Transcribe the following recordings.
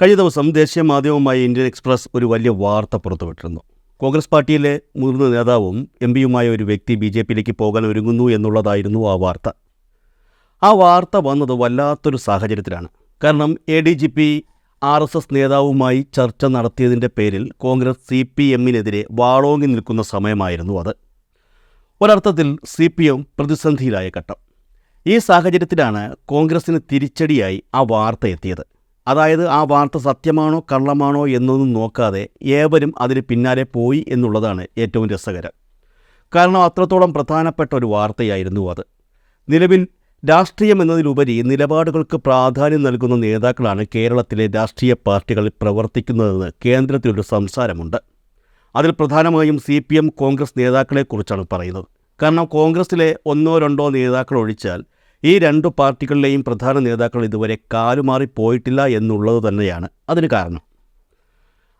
കഴിഞ്ഞ ദിവസം ദേശീയ മാധ്യമമായ ഇന്ത്യൻ എക്സ്പ്രസ് ഒരു വലിയ വാർത്ത പുറത്തുവിട്ടിരുന്നു. കോൺഗ്രസ് പാർട്ടിയിലെ മുതിർന്ന നേതാവും എം പിയുമായ ഒരു വ്യക്തി ബി ജെ പിയിലേക്ക് പോകാൻ ഒരുങ്ങുന്നു എന്നുള്ളതായിരുന്നു ആ വാർത്ത. ആ വാർത്ത വന്നത് വല്ലാത്തൊരു സാഹചര്യത്തിലാണ്. കാരണം A D G P R S S നേതാവുമായി ചർച്ച നടത്തിയതിന്റെ പേരിൽ കോൺഗ്രസ് സി പി എമ്മിനെതിരെ വാളോങ്ങി നിൽക്കുന്ന സമയമായിരുന്നു അത്. ഒരർത്ഥത്തിൽ സി പി എം പ്രതിസന്ധിയിലായ ഘട്ടം. ഈ സാഹചര്യത്തിലാണ് കോൺഗ്രസിന് തിരിച്ചടിയായി ആ വാർത്ത എത്തിയത്. അതായത് ആ വാർത്ത സത്യമാണോ കള്ളമാണോ എന്നൊന്നും നോക്കാതെ ഏവരും അതിന് പിന്നാലെ പോയി എന്നുള്ളതാണ് ഏറ്റവും രസകരം. കാരണം അത്രത്തോളം പ്രധാനപ്പെട്ട ഒരു വാർത്തയായിരുന്നു അത്. നിലവിൽ രാഷ്ട്രീയം എന്നതിലുപരി നിലപാടുകൾക്ക് പ്രാധാന്യം നൽകുന്ന നേതാക്കളാണ് കേരളത്തിലെ രാഷ്ട്രീയ പാർട്ടികളിൽ പ്രവർത്തിക്കുന്നതെന്ന് കേന്ദ്രത്തിലൊരു സംസാരമുണ്ട്. അതിൽ പ്രധാനമായും സി പി എം കോൺഗ്രസ് നേതാക്കളെക്കുറിച്ചാണ് പറയുന്നത്. കാരണം കോൺഗ്രസിലെ ഒന്നോ രണ്ടോ നേതാക്കൾ ഒഴിച്ചാൽ ഈ രണ്ടു പാർട്ടികളിലെയും പ്രധാന നേതാക്കൾ ഇതുവരെ കാലുമാറിപ്പോയിട്ടില്ല എന്നുള്ളത് തന്നെയാണ് അതിന് കാരണം.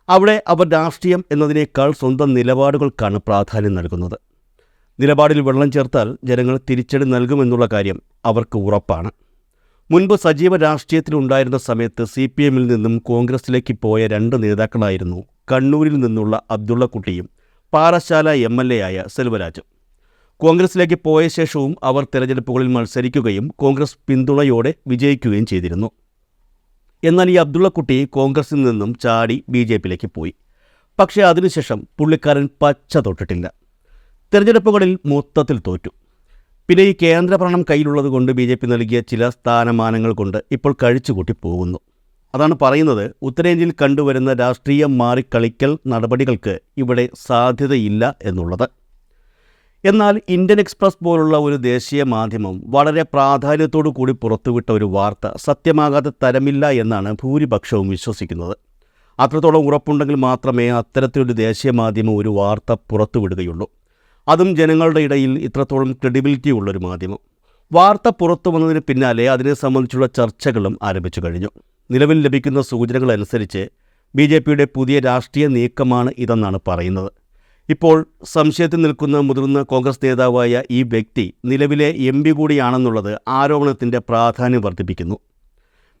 അവിടെ അവർ രാഷ്ട്രീയം എന്നതിനേക്കാൾ സ്വന്തം നിലപാടുകൾക്കാണ് പ്രാധാന്യം നൽകുന്നത്. നിലപാടിൽ വെള്ളം ചേർത്താൽ ജനങ്ങൾ തിരിച്ചടി നൽകുമെന്നുള്ള കാര്യം അവർക്ക് ഉറപ്പാണ്. മുൻപ് സജീവ രാഷ്ട്രീയത്തിലുണ്ടായിരുന്ന സമയത്ത് സി പി എമ്മിൽ നിന്നും കോൺഗ്രസിലേക്ക് പോയ രണ്ട് നേതാക്കളായിരുന്നു കണ്ണൂരിൽ നിന്നുള്ള അബ്ദുള്ളക്കുട്ടിയും പാറശാല എം എൽ എ ആയ സെൽവരാജും. കോൺഗ്രസിലേക്ക് പോയ ശേഷവും അവർ തെരഞ്ഞെടുപ്പുകളിൽ മത്സരിക്കുകയും കോൺഗ്രസ് പിന്തുണയോടെ വിജയിക്കുകയും ചെയ്തിരുന്നു. എന്നാൽ ഈ അബ്ദുള്ളക്കുട്ടി കോൺഗ്രസിൽ നിന്നും ചാടി ബി ജെ പിയിലേക്ക് പോയി. പക്ഷേ അതിനുശേഷം പുള്ളിക്കാരൻ പച്ച തൊട്ടിട്ടില്ല. തെരഞ്ഞെടുപ്പുകളിൽ മൊത്തത്തിൽ തോറ്റു. പിന്നെ ഈ കേന്ദ്രഭരണം കയ്യിലുള്ളത് കൊണ്ട് ബി ജെ പി നൽകിയ ചില സ്ഥാനമാനങ്ങൾ കൊണ്ട് ഇപ്പോൾ കഴിച്ചുകൂട്ടി പോകുന്നു. അതാണ് പറയുന്നത് ഉത്തരേന്ത്യയിൽ കണ്ടുവരുന്ന രാഷ്ട്രീയം മാറിക്കളിക്കൽ നടപടികൾക്ക് ഇവിടെ സാധ്യതയില്ല എന്നുള്ളത്. എന്നാൽ ഇന്ത്യൻ എക്സ്പ്രസ് പോലുള്ള ഒരു ദേശീയ മാധ്യമം വളരെ പ്രാധാന്യത്തോടു കൂടി പുറത്തുവിട്ട ഒരു വാർത്ത സത്യമാകാതെ തരമില്ല എന്നാണ് ഭൂരിപക്ഷവും വിശ്വസിക്കുന്നത്. അത്രത്തോളം ഉറപ്പുണ്ടെങ്കിൽ മാത്രമേ അത്തരത്തിലൊരു ദേശീയ മാധ്യമം ഒരു വാർത്ത പുറത്തുവിടുകയുള്ളൂ. അതും ജനങ്ങളുടെ ഇടയിൽ ഇത്രത്തോളം ക്രെഡിബിലിറ്റി ഉള്ളൊരു മാധ്യമം. വാർത്ത പുറത്തു വന്നതിന് പിന്നാലെ അതിനെ സംബന്ധിച്ചുള്ള ചർച്ചകളും ആരംഭിച്ചു കഴിഞ്ഞു. നിലവിൽ ലഭിക്കുന്ന സൂചനകളനുസരിച്ച് ബി ജെ പിയുടെ പുതിയ രാഷ്ട്രീയ നീക്കമാണ് ഇതെന്നാണ് പറയുന്നത്. ഇപ്പോൾ സംശയത്തിൽ നിൽക്കുന്ന മുതിർന്ന കോൺഗ്രസ് നേതാവായ ഈ വ്യക്തി നിലവിലെ എം പി കൂടിയാണെന്നുള്ളത് ആരോപണത്തിന്റെ പ്രാധാന്യം വർദ്ധിപ്പിക്കുന്നു.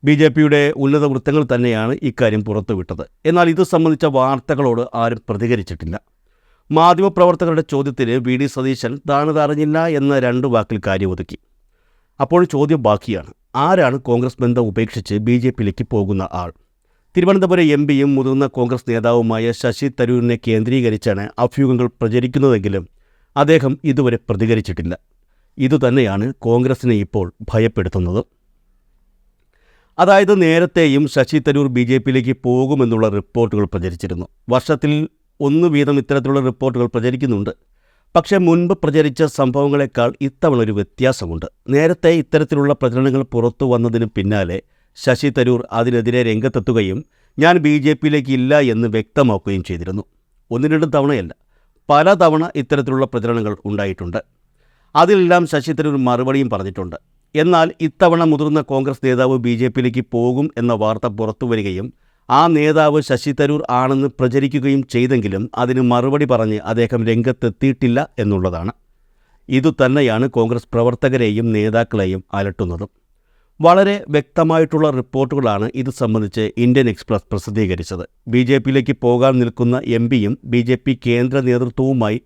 ബി ജെ പിയുടെ ഉന്നത വൃത്തങ്ങൾ തന്നെയാണ് ഇക്കാര്യം പുറത്തുവിട്ടത്. എന്നാൽ ഇത് സംബന്ധിച്ച വാർത്തകളോട് ആരും പ്രതികരിച്ചിട്ടില്ല. മാധ്യമപ്രവർത്തകരുടെ ചോദ്യത്തിന് വി ഡി സതീശൻ താനത് അറിഞ്ഞില്ല എന്ന രണ്ട് വാക്കിൽ കാര്യം ഒതുക്കി. അപ്പോൾ ചോദ്യം ബാക്കിയാണ്. ആരാണ് കോൺഗ്രസ് ബന്ധം ഉപേക്ഷിച്ച് ബി ജെ പിയിലേക്ക് പോകുന്ന ആൾ? തിരുവനന്തപുരം എം പിയും മുതിർന്ന കോൺഗ്രസ് നേതാവുമായ ശശി തരൂരിനെ കേന്ദ്രീകരിച്ചാണ് അഭ്യൂഹങ്ങൾ പ്രചരിക്കുന്നതെങ്കിലും അദ്ദേഹം ഇതുവരെ പ്രതികരിച്ചിട്ടില്ല. ഇതുതന്നെയാണ് കോൺഗ്രസിനെ ഇപ്പോൾ ഭയപ്പെടുത്തുന്നത്. അതായത് നേരത്തെയും ശശി തരൂർ ബി ജെ പിയിലേക്ക് പോകുമെന്നുള്ള റിപ്പോർട്ടുകൾ പ്രചരിച്ചിരുന്നു. വർഷത്തിൽ ഒന്ന് വീതം ഇത്തരത്തിലുള്ള റിപ്പോർട്ടുകൾ പ്രചരിക്കുന്നുണ്ട്. പക്ഷേ മുൻപ് പ്രചരിച്ച സംഭവങ്ങളെക്കാൾ ഇത്തവണ ഒരു വ്യത്യാസമുണ്ട്. നേരത്തെ ഇത്തരത്തിലുള്ള പ്രചരണങ്ങൾ പുറത്തു വന്നതിന് പിന്നാലെ ശശി തരൂർ അതിനെതിരെ രംഗത്തെത്തുകയും ഞാൻ ബി ജെ പിയിലേക്ക് ഇല്ല എന്ന് വ്യക്തമാക്കുകയും ചെയ്തിരുന്നു. ഒന്ന് രണ്ടും തവണയല്ല പല തവണ ഇത്തരത്തിലുള്ള പ്രചരണങ്ങൾ ഉണ്ടായിട്ടുണ്ട്. അതിലെല്ലാം ശശി തരൂർ മറുപടിയും പറഞ്ഞിട്ടുണ്ട്. എന്നാൽ ഇത്തവണ മുതിർന്ന കോൺഗ്രസ് നേതാവ് ബി ജെ പിയിലേക്ക് പോകും എന്ന വാർത്ത പുറത്തു വരികയും ആ നേതാവ് ശശി തരൂർ ആണെന്ന് പ്രചരിക്കുകയും ചെയ്തെങ്കിലും അതിന് മറുപടി പറഞ്ഞ് അദ്ദേഹം രംഗത്തെത്തിയിട്ടില്ല എന്നുള്ളതാണ്. ഇതുതന്നെയാണ് കോൺഗ്രസ് പ്രവർത്തകരെയും നേതാക്കളെയും അലട്ടുന്നതും. വളരെ വ്യക്തമായിട്ടുള്ള റിപ്പോർട്ടുകളാണ് ഇത് സംബന്ധിച്ച് ഇന്ത്യൻ എക്സ്പ്രസ് പ്രസിദ്ധീകരിച്ചത്. ബി ജെ പിയിലേക്ക് പോകാൻ നിൽക്കുന്ന എം പിയും ബി ജെ പി കേന്ദ്ര നേതൃത്വവുമായി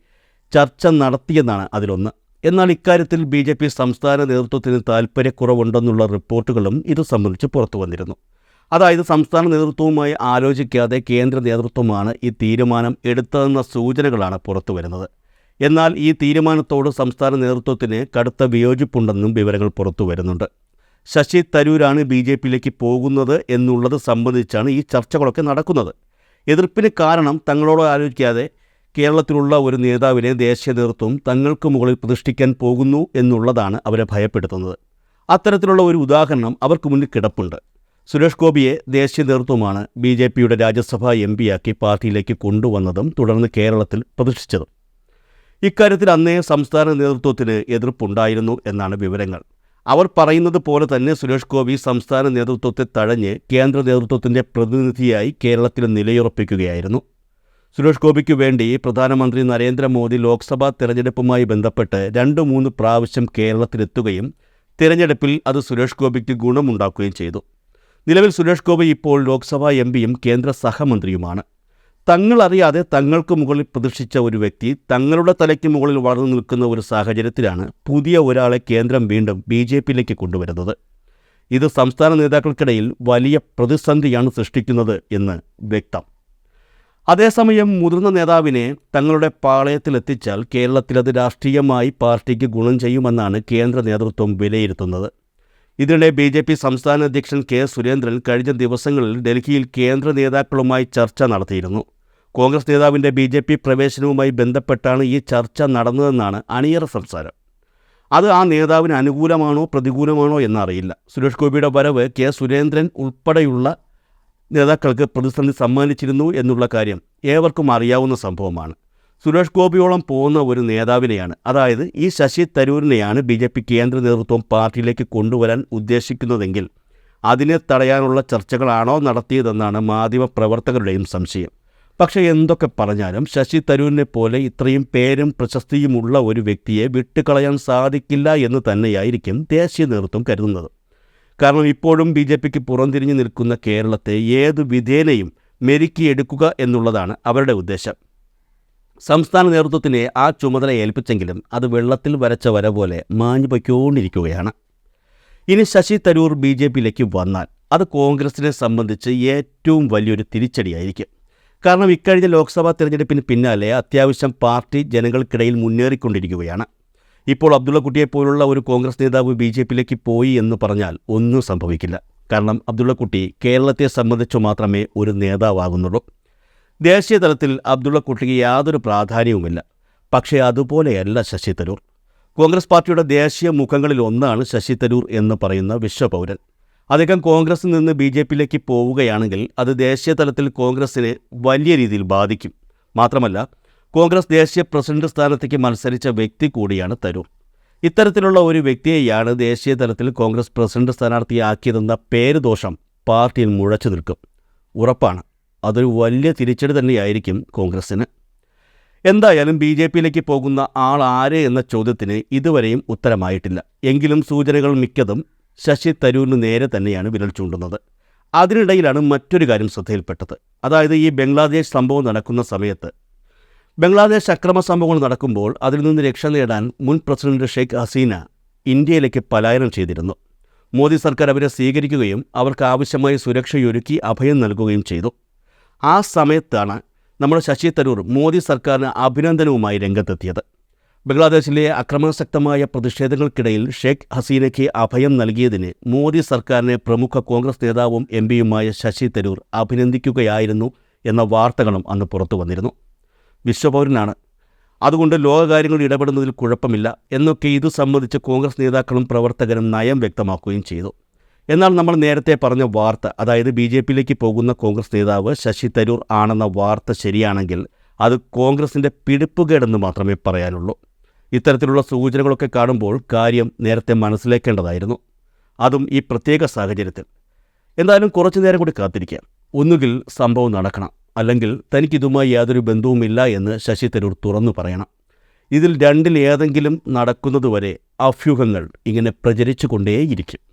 ചർച്ച നടത്തിയെന്നാണ് അതിലൊന്ന്. എന്നാൽ ഇക്കാര്യത്തിൽ ബി ജെ പി സംസ്ഥാന നേതൃത്വത്തിന് താൽപ്പര്യക്കുറവുണ്ടെന്നുള്ള റിപ്പോർട്ടുകളും ഇത് സംബന്ധിച്ച് പുറത്തു വന്നിരുന്നു. അതായത് സംസ്ഥാന നേതൃത്വവുമായി ആലോചിക്കാതെ കേന്ദ്ര നേതൃത്വമാണ് ഈ തീരുമാനം എടുത്തതെന്ന സൂചനകളാണ് പുറത്തു വരുന്നത്. എന്നാൽ ഈ തീരുമാനത്തോട് സംസ്ഥാന നേതൃത്വത്തിന് കടുത്ത വിയോജിപ്പുണ്ടെന്നും വിവരങ്ങൾ പുറത്തു വരുന്നുണ്ട്. ശശി തരൂരാണ് ബി ജെ പിയിലേക്ക് പോകുന്നത് എന്നുള്ളത് സംബന്ധിച്ചാണ് ഈ ചർച്ചകളൊക്കെ നടക്കുന്നത്. എതിർപ്പിന് കാരണം തങ്ങളോട് ആലോചിക്കാതെ കേരളത്തിലുള്ള ഒരു നേതാവിനെ ദേശീയ നേതൃത്വം തങ്ങൾക്ക് മുകളിൽ പ്രതിഷ്ഠിക്കാൻ പോകുന്നു എന്നുള്ളതാണ് അവരെ ഭയപ്പെടുത്തുന്നത്. അത്തരത്തിലുള്ള ഒരു ഉദാഹരണം അവർക്ക് മുന്നിൽ കിടപ്പുണ്ട്. സുരേഷ് ഗോപിയെ ദേശീയ നേതൃത്വമാണ് ബി ജെ പിയുടെ രാജ്യസഭാ എം പിയാക്കി പാർട്ടിയിലേക്ക് കൊണ്ടുവന്നതും തുടർന്ന് കേരളത്തിൽ പ്രതിഷ്ഠിച്ചതും. ഇക്കാര്യത്തിൽ അന്നേ സംസ്ഥാന നേതൃത്വത്തിന് എതിർപ്പുണ്ടായിരുന്നു എന്നാണ് വിവരങ്ങൾ. അവർ പറയുന്നത് പോലെ തന്നെ സുരേഷ് ഗോപി സംസ്ഥാന നേതൃത്വത്തെ തഴഞ്ഞ് കേന്ദ്ര നേതൃത്വത്തിന്റെ പ്രതിനിധിയായി കേരളത്തിൽ നിലയുറപ്പിക്കുകയായിരുന്നു. സുരേഷ് ഗോപിക്ക് വേണ്ടി പ്രധാനമന്ത്രി നരേന്ദ്രമോദി ലോക്സഭാ തെരഞ്ഞെടുപ്പുമായി ബന്ധപ്പെട്ട് രണ്ട് മൂന്ന് പ്രാവശ്യം കേരളത്തിലെത്തുകയും തിരഞ്ഞെടുപ്പിൽ അത് സുരേഷ് ഗോപിക്ക് ഗുണമുണ്ടാക്കുകയും ചെയ്തു. നിലവിൽ സുരേഷ് ഗോപി ഇപ്പോൾ ലോക്സഭാ എം പിയും കേന്ദ്ര സഹമന്ത്രിയുമാണ്. തങ്ങളറിയാതെ തങ്ങൾക്ക് മുകളിൽ പ്രതിഷ്ഠിച്ച ഒരു വ്യക്തി തങ്ങളുടെ തലയ്ക്ക് മുകളിൽ വളർന്നു നിൽക്കുന്ന ഒരു സാഹചര്യത്തിലാണ് പുതിയ ഒരാളെ കേന്ദ്രം വീണ്ടും ബി ജെ പിയിലേക്ക് കൊണ്ടുവരുന്നത്. ഇത് സംസ്ഥാന നേതാക്കൾക്കിടയിൽ വലിയ പ്രതിസന്ധിയാണ് സൃഷ്ടിക്കുന്നത് എന്ന് വ്യക്തം. അതേസമയം മുതിർന്ന നേതാവിനെ തങ്ങളുടെ പാളയത്തിലെത്തിച്ചാൽ കേരളത്തിലത് രാഷ്ട്രീയമായി പാർട്ടിക്ക് ഗുണം ചെയ്യുമെന്നാണ് കേന്ദ്ര നേതൃത്വം വിലയിരുത്തുന്നത്. ഇതിനിടെ ബി ജെ പി സംസ്ഥാന അധ്യക്ഷൻ കെ സുരേന്ദ്രൻ കഴിഞ്ഞ ദിവസങ്ങളിൽ ഡൽഹിയിൽ കേന്ദ്ര നേതാക്കളുമായി ചർച്ച നടത്തിയിരുന്നു. കോൺഗ്രസ് നേതാവിന്റെ ബി ജെ പി പ്രവേശനവുമായി ബന്ധപ്പെട്ടാണ് ഈ ചർച്ച നടന്നതെന്നാണ് അണിയറ സംസാരം. അത് ആ നേതാവിന് അനുകൂലമാണോ പ്രതികൂലമാണോ എന്നറിയില്ല. സുരേഷ് ഗോപിയുടെ വരവ് കെ സുരേന്ദ്രൻ ഉൾപ്പെടെയുള്ള നേതാക്കൾക്ക് പ്രതിസന്ധി സമ്മാനിച്ചിരുന്നു എന്നുള്ള കാര്യം ഏവർക്കും അറിയാവുന്ന സംഭവമാണ്. സുരേഷ് ഗോപിയോളം പോകുന്ന ഒരു നേതാവിനെയാണ് അതായത് ഈ ശശി തരൂരിനെയാണ് ബി ജെ പി കേന്ദ്ര നേതൃത്വം പാർട്ടിയിലേക്ക് കൊണ്ടുവരാൻ ഉദ്ദേശിക്കുന്നതെങ്കിൽ അതിനെ തടയാനുള്ള ചർച്ചകളാണോ നടത്തിയതെന്നാണ് മാധ്യമപ്രവർത്തകരുടെയും സംശയം. പക്ഷേ എന്തൊക്കെ പറഞ്ഞാലും ശശി തരൂരിനെ പോലെ ഇത്രയും പേരും പ്രശസ്തിയുമുള്ള ഒരു വ്യക്തിയെ വിട്ടുകളയാൻ സാധിക്കില്ല എന്ന് തന്നെയായിരിക്കും ദേശീയ നേതൃത്വം കരുതുന്നത്. കാരണം ഇപ്പോഴും ബി ജെ പിക്ക് പുറംതിരിഞ്ഞു നിൽക്കുന്ന കേരളത്തെ ഏത് വിധേനയും മെരുക്കിയെടുക്കുക എന്നുള്ളതാണ് അവരുടെ ഉദ്ദേശം. സംസ്ഥാന നേതൃത്വത്തിനെ ആ ചുമതല ഏൽപ്പിച്ചെങ്കിലും അത് വെള്ളത്തിൽ വരച്ച വര പോലെ മാഞ്ഞു പൊയ്ക്കൊണ്ടിരിക്കുകയാണ്. ഇനി ശശി തരൂർ ബി ജെ പിയിലേക്ക് വന്നാൽ അത് കോൺഗ്രസിനെ സംബന്ധിച്ച് ഏറ്റവും വലിയൊരു തിരിച്ചടിയായിരിക്കും. കാരണം ഇക്കഴിഞ്ഞ ലോക്സഭാ തെരഞ്ഞെടുപ്പിന് പിന്നാലെ അത്യാവശ്യം പാർട്ടി ജനങ്ങൾക്കിടയിൽ മുന്നേറിക്കൊണ്ടിരിക്കുകയാണ്. ഇപ്പോൾ അബ്ദുള്ളക്കുട്ടിയെ പോലുള്ള ഒരു കോൺഗ്രസ് നേതാവ് ബി ജെ പിയിലേക്ക് പോയി എന്ന് പറഞ്ഞാൽ ഒന്നും സംഭവിക്കില്ല. കാരണം അബ്ദുള്ളക്കുട്ടി കേരളത്തെ സംബന്ധിച്ചു മാത്രമേ ഒരു നേതാവാകുന്നുള്ളൂ. ദേശീയ തലത്തിൽ അബ്ദുള്ളക്കുട്ടിക്ക് യാതൊരു പ്രാധാന്യവുമില്ല. പക്ഷേ അതുപോലെയല്ല ശശി തരൂർ. കോൺഗ്രസ് പാർട്ടിയുടെ ദേശീയ മുഖങ്ങളിൽ ഒന്നാണ് ശശി തരൂർ എന്ന് പറയുന്ന വിശ്വപൗരൻ. അദ്ദേഹം കോൺഗ്രസിൽ നിന്ന് ബി ജെ പിയിലേക്ക് പോവുകയാണെങ്കിൽ അത് ദേശീയ തലത്തിൽ കോൺഗ്രസിനെ വലിയ രീതിയിൽ ബാധിക്കും. മാത്രമല്ല കോൺഗ്രസ് ദേശീയ പ്രസിഡന്റ് സ്ഥാനത്തേക്ക് മത്സരിച്ച വ്യക്തി കൂടിയാണ് തരൂർ. ഇത്തരത്തിലുള്ള ഒരു വ്യക്തിയെയാണ് ദേശീയ തലത്തിൽ കോൺഗ്രസ് പ്രസിഡന്റ് സ്ഥാനാർത്ഥിയാക്കിയതെന്ന പേര് ദോഷം പാർട്ടിയിൽ മുഴച്ചു നിൽക്കും. ഉറപ്പാണ് അതൊരു വലിയ തിരിച്ചടി തന്നെയായിരിക്കും കോൺഗ്രസിന് എന്തായാലും ബി ജെ പിയിലേക്ക് പോകുന്ന ആൾ ആര് എന്ന ചോദ്യത്തിന് ഇതുവരെയും ഉത്തരമായിട്ടില്ല. എങ്കിലും സൂചനകൾ മിക്കതും ശശി തരൂരിന് നേരെ തന്നെയാണ് വിരൽ ചൂണ്ടുന്നത്. അതിനിടയിലാണ് മറ്റൊരു കാര്യം ശ്രദ്ധയിൽപ്പെട്ടത്. അതായത് ഈ ബംഗ്ലാദേശ് സംഭവം നടക്കുന്ന സമയത്ത് ബംഗ്ലാദേശ് അക്രമ സംഭവങ്ങൾ നടക്കുമ്പോൾ അതിൽ നിന്ന് രക്ഷ നേടാൻ മുൻ പ്രസിഡന്റ് ഷെയ്ഖ് ഹസീന ഇന്ത്യയിലേക്ക് പലായനം ചെയ്തിരുന്നു. മോദി സർക്കാർ അവരെ സ്വീകരിക്കുകയും അവർക്ക് ആവശ്യമായ സുരക്ഷയൊരുക്കി അഭയം നൽകുകയും ചെയ്തു. ആ സമയത്താണ് നമ്മുടെ ശശി തരൂർ മോദി സർക്കാരിന് അഭിനന്ദനവുമായി രംഗത്തെത്തിയത്. ബംഗ്ലാദേശിലെ അക്രമാസക്തമായ പ്രതിഷേധങ്ങൾക്കിടയിൽ ഷെയ്ഖ് ഹസീനയ്ക്ക് അഭയം നൽകിയതിന് മോദി സർക്കാരിനെ പ്രമുഖ കോൺഗ്രസ് നേതാവും എം പിയുമായ ശശി തരൂർ അഭിനന്ദിക്കുകയായിരുന്നു എന്ന വാർത്തകളും അന്ന് പുറത്തു വന്നിരുന്നു. വിശ്വപൗരനാണ്. അതുകൊണ്ട് ലോകകാര്യങ്ങളിൽ ഇടപെടുന്നതിൽ കുഴപ്പമില്ല എന്നൊക്കെ ഇതു സംബന്ധിച്ച് കോൺഗ്രസ് നേതാക്കളും പ്രവർത്തകരും നയം വ്യക്തമാക്കുകയും ചെയ്തു. എന്നാൽ നമ്മൾ നേരത്തെ പറഞ്ഞ വാർത്ത അതായത് ബി ജെ പിയിലേക്ക് പോകുന്ന കോൺഗ്രസ് നേതാവ് ശശി തരൂർ ആണെന്ന വാർത്ത ശരിയാണെങ്കിൽ അത് കോൺഗ്രസിന്റെ പിടിപ്പുകേടെന്ന് മാത്രമേ പറയാനുള്ളൂ. ഇത്തരത്തിലുള്ള സൂചനകളൊക്കെ കാണുമ്പോൾ കാര്യം നേരത്തെ മനസ്സിലാക്കേണ്ടതായിരുന്നു. അതും ഈ പ്രത്യേക സാഹചര്യത്തിൽ. എന്തായാലും കുറച്ചു നേരം കൂടി കാത്തിരിക്കാം. ഒന്നുകിൽ സംഭവം നടക്കണം അല്ലെങ്കിൽ തനിക്കിതുമായി യാതൊരു ബന്ധവുമില്ല എന്ന് ശശി തരൂർ തുറന്നു പറയണം. ഇതിൽ രണ്ടിൽ ഏതെങ്കിലും നടക്കുന്നതുവരെ അഭ്യൂഹങ്ങൾ ഇങ്ങനെ പ്രചരിച്ചു കൊണ്ടേയിരിക്കും